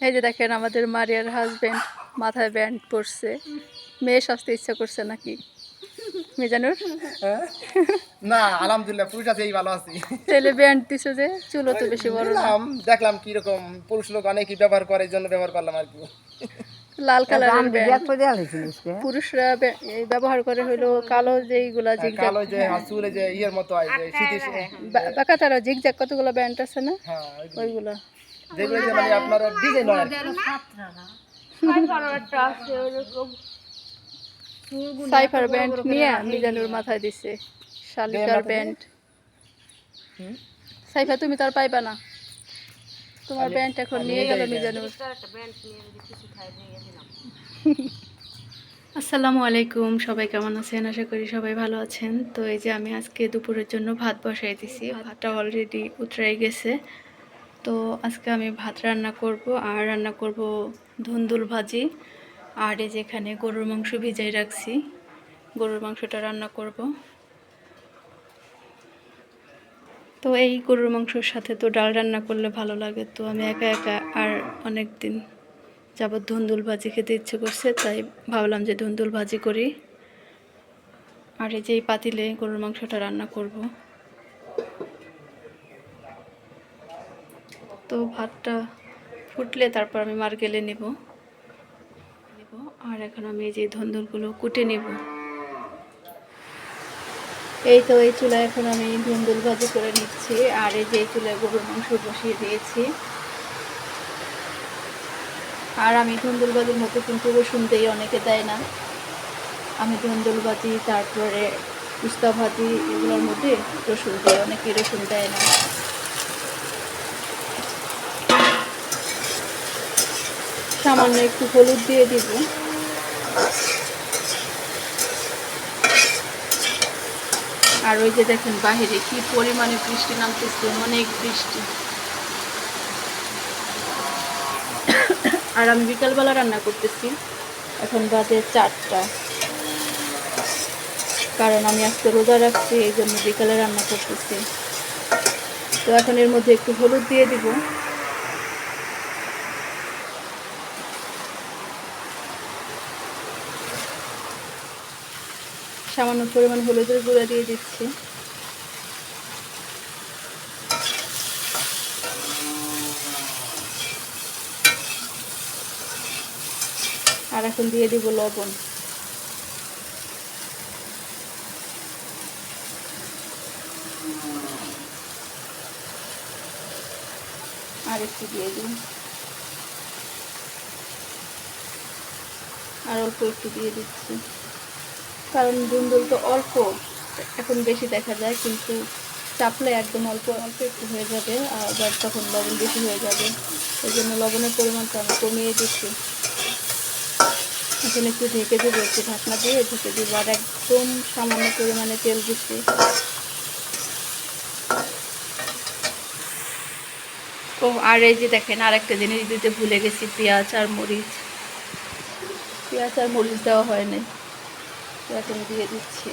এই যে দেখেন আমাদের মারিয়ার হাজবেন্ড মাথায় ব্যান্ড পরছে। মেয়ে সাজতে ইচ্ছা করছে নাকি? মেজানুর? না আলহামদুলিল্লাহ পুরুষ আছে এই ভালো আছি। ছেলে ব্যান্ড দিছে যে চুলও তো বেশি বড় না। দেখলাম কীরকম পুরুষ লোক অনেকই ব্যবহার করে এই জন্য ব্যবহার করলাম আর কি। লাল কালারের ব্যান্ড পুরুষরা ব্যবহার করে হলো কালো যেইগুলা জিগজ্যাগ কালো যে চুলে যে ইয়ের মতো হয় যে শীতের বাঁকা তারা জিগজ্যাগ কতগুলো ব্যান্ড আছে না? হ্যাঁ ওইগুলো। যেগুলো যে মানে আপনার ডিজাইন হয় সাইফার ব্যান্ড নিয়ে মিজানুর মাথায় দিছে শালিকার ব্যান্ড। সাইফা তুমি তার পাইবা না। তোমার ব্যান্ড এখন নিয়ে গেল মিজানুর। আসসালামু আলাইকুম সবাই কেমন আছেন? আশা করি সবাই ভালো আছেন। তো এই যে আমি আজকে দুপুরের জন্য ভাত বসাই দিছি। ভাতটা অলরেডি উতরাই গেছে। তো আজকে আমি ভাত রান্না করব, আর রান্না করব ধুন্দুল ভাজি। আর এই যেখানে গরুর মাংস ভিজাই রাখছি। গরুর মাংসটা রান্না করব। তো এই গরুর মাংসর সাথে তো ডাল রান্না করলে ভালো লাগে। তো আমি একা একা আর অনেক দিন যাবৎ ধুন্দুল ভাজি খেতে ইচ্ছে করছে, তাই ভাবলাম যে ধুন্দুল ভাজি করি। আর এই যে পাতিলে গরুর মাংসটা রান্না করব। তো ভাতটা ফুটলে তারপর আমি মার্কেলে নেব। নেব, আর এখন আমি এই যে ধুন্দুলগুলো কুটে নেব। এই তো এই চুলায় এখন আমি ধুন্দুল ভাজি করে নিচ্ছি, আর এই যে চুলায় গরুর মাংস বসিয়ে দিয়েছি। আর আমি ধুন্দুল ভাজির মতো কিন্তু রসুন দেই, অনেকে দেয় না। আমি ধুন্দুল ভাজি, তারপরে উস্তা ভাজি, এগুলোর মধ্যে রসুন দিই, অনেকে রসুন দেয় না। সামান্য একটু হলুদ দিয়ে দিব। আর ওই যে দেখেন বাহিরে কি পরিমাণে বৃষ্টি নামতেছে, অনেক বৃষ্টি। আর আমি বিকালবেলা রান্না করতেছি, এখন বাজে চারটা। কারণ আমি আজকে রোজা রাখছি, এই জন্য বিকালে রান্না করতেছি। তো এখন এর মধ্যে একটু হলুদ দিয়ে দিব। সামান্য পরিমাণ হলুদের গুঁড়া দিয়ে দিচ্ছি। আর এখন দিয়ে দিব লবণ। আর একটু দিয়ে দিন আর অল্প একটু দিয়ে দিচ্ছি। কারণ দুন্দুল তো অল্প, এখন বেশি দেখা যায়, কিন্তু চাপলে একদম অল্প অল্প একটু হয়ে যাবে আবার তখন লবণ বেশি হয়ে যাবে। এই জন্য লবণের পরিমাণটা আমি কমিয়ে দিচ্ছি। এখন একটু ঢেকে দেবো, একটু ঢাকনা দিয়ে ঢেকে দেবো, আর একদম সামান্য পরিমাণে তেল দিচ্ছি। ও, আর এই যে দেখেন আর একটা জিনিস দিতে ভুলে গেছি, পেঁয়াজ আর মরিচ। পেঁয়াজ আর মরিচ দেওয়া হয় এখন দিয়ে দিচ্ছি।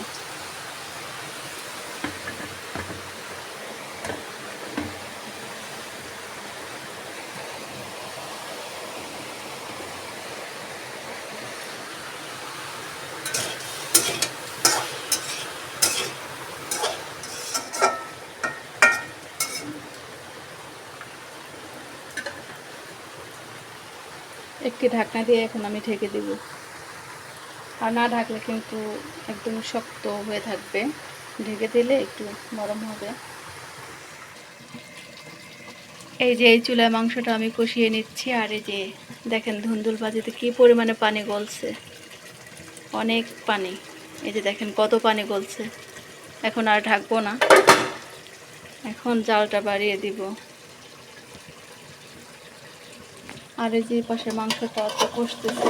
একটি ঢাকনা দিয়ে এখন আমি ঢেকে দেব। আর না ঢাকলে কিন্তু একদম শক্ত হয়ে থাকবে। ঢেকে দিলে একটু নরম হবে। এই যে এই চুলায় মাংসটা আমি কষিয়ে নিচ্ছি আর এই যে দেখেন ধুন্দুল বাজিতে কি পরিমাণে পানি গলছে। অনেক পানি। এই যে দেখেন কত পানি গলছে। এখন আর ঢাকবো না। এখন জালটা বাড়িয়ে দিব। আর এই যে পাশে মাংসটা কষতেছে।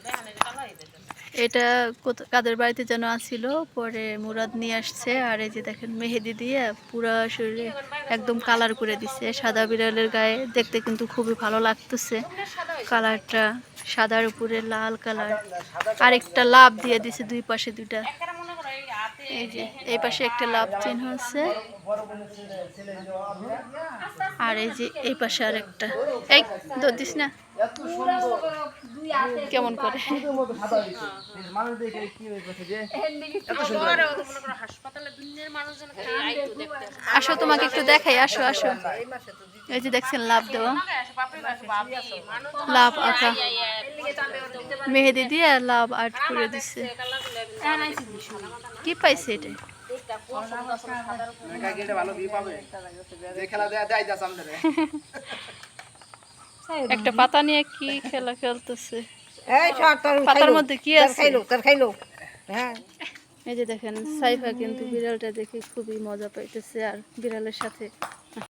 এটা কাদের বাড়িতে যেন আসছিল পরে মুরাদ নিয়ে আসছে, আর এই যে দেখেন মেহেদি দিয়ে পুরা শরীরে একদম কালার করে দিছে। সাদা বিড়ালের গায়ে দেখতে কিন্তু খুবই ভালো লাগতেছে। কালারটা সাদার উপরে লাল কালার আরেকটা লাভ দিয়ে দিছে দুই পাশে দুইটা। এই যে, এই পাশে একটা লাভ চিহ্ন আছে। আর এই যে, এই পাশে আরেকটা। এই দৌড় দিস না। কেমন করে? সুন্দর মতো সাদা হয়েছে মানুষ দেখে কি হয়েছে যে এত সুন্দর আসো। তোমাকে একটু দেখাই আসো আসো। এই যে দেখছেন লাভ দেওয়া। লাভ আঁকা। মেহেদি দিয়ে লাভ আর্ট করে দিচ্ছে কি পাইছে এটা? ভালো ভিউ পাবে। খেলা দেয়া দেয় যা সামনে একটা পাতা নিয়ে কি খেলা খেলতেছে? এই পাতার মধ্যে কি আছে? হ্যাঁ। এই যে দেখেন সাইফা কিন্তু বিড়ালটা দেখে খুবই মজা পাইতেছে আর বিড়ালের সাথে